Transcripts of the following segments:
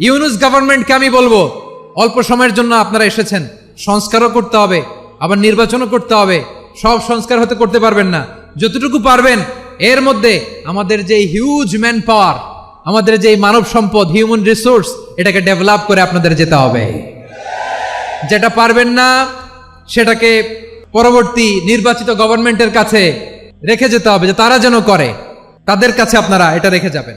ইউনুস গভর্নমেন্টকে আমি বলব, অল্প সময়ের জন্য আপনারা এসেছেন, সংস্কারও করতে হবে, আবার নির্বাচনও করতে হবে, সব সংস্কার হতে করতে পারবেন না। যতটুকু পারবেন, এর মধ্যে আমাদের যে হিউজ ম্যান পাওয়ার আমাদের যে মানব সম্পদ হিউম্যান রিসোর্স এটাকে ডেভেলপ করে আপনাদের যেতে হবে। যেটা পারবেন না, সেটাকে পরবর্তী নির্বাচিত গভর্নমেন্টের কাছে রেখে যেতে হবে, যে তারা যেন করে, তাদের কাছে আপনারা এটা রেখে যাবেন।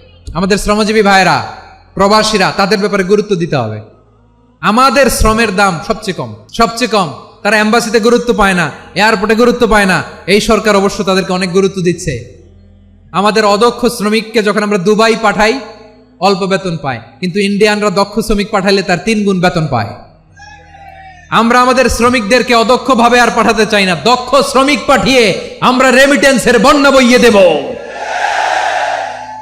আমাদের শ্রমজীবী ভাইয়েরা, প্রবাসীরা, তাদের ব্যাপারে গুরুত্ব দিতে হবে। আমাদের শ্রমের দাম সবচেয়ে কম সবচেয়ে কম। তারা এম্বাসিতে গুরুত্ব পায় না, এয়ারপোর্টে গুরুত্ব পায় না। এই সরকার অবশ্য তাদেরকে অনেক গুরুত্ব দিচ্ছে। আমাদের অদক্ষ শ্রমিককে যখন আমরা দুবাই পাঠাই, অল্প বেতন পায়। কিন্তু ইন্ডিয়ানরা দক্ষ শ্রমিক পাঠাইলে তার তিন গুণ বেতন পায়। আমরা আমাদের শ্রমিকদেরকে অদক্ষভাবে আর পাঠাতে চাই না। দক্ষ শ্রমিক পাঠিয়ে আমরা রেমিটেন্সের বন্যা বইয়ে দেব।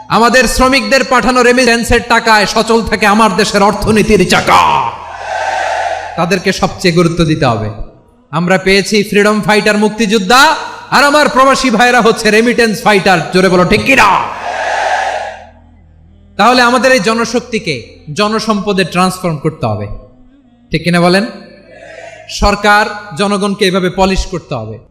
আমাদের শ্রমিকদের পাঠানো রেমিটেন্সের টাকায় সচল থাকে আমার দেশের অর্থনীতির চাকা। তাদেরকে সবচেয়ে গুরুত্ব দিতে হবে। আমরা পেয়েছি ফ্রিডম ফাইটার মুক্তিযোদ্ধা, আর আমার প্রবাসী ভাইরা হচ্ছে রেমিটেন্স ফাইটার জোরে বলো, ঠিক কিনা? তাহলে আমাদের এই জনশক্তিকে জনসম্পদে ট্রান্সফর্ম করতে হবে। ঠিক কিনা বলেন? সরকার জনগণকে এভাবে পলিশ করতে হবে।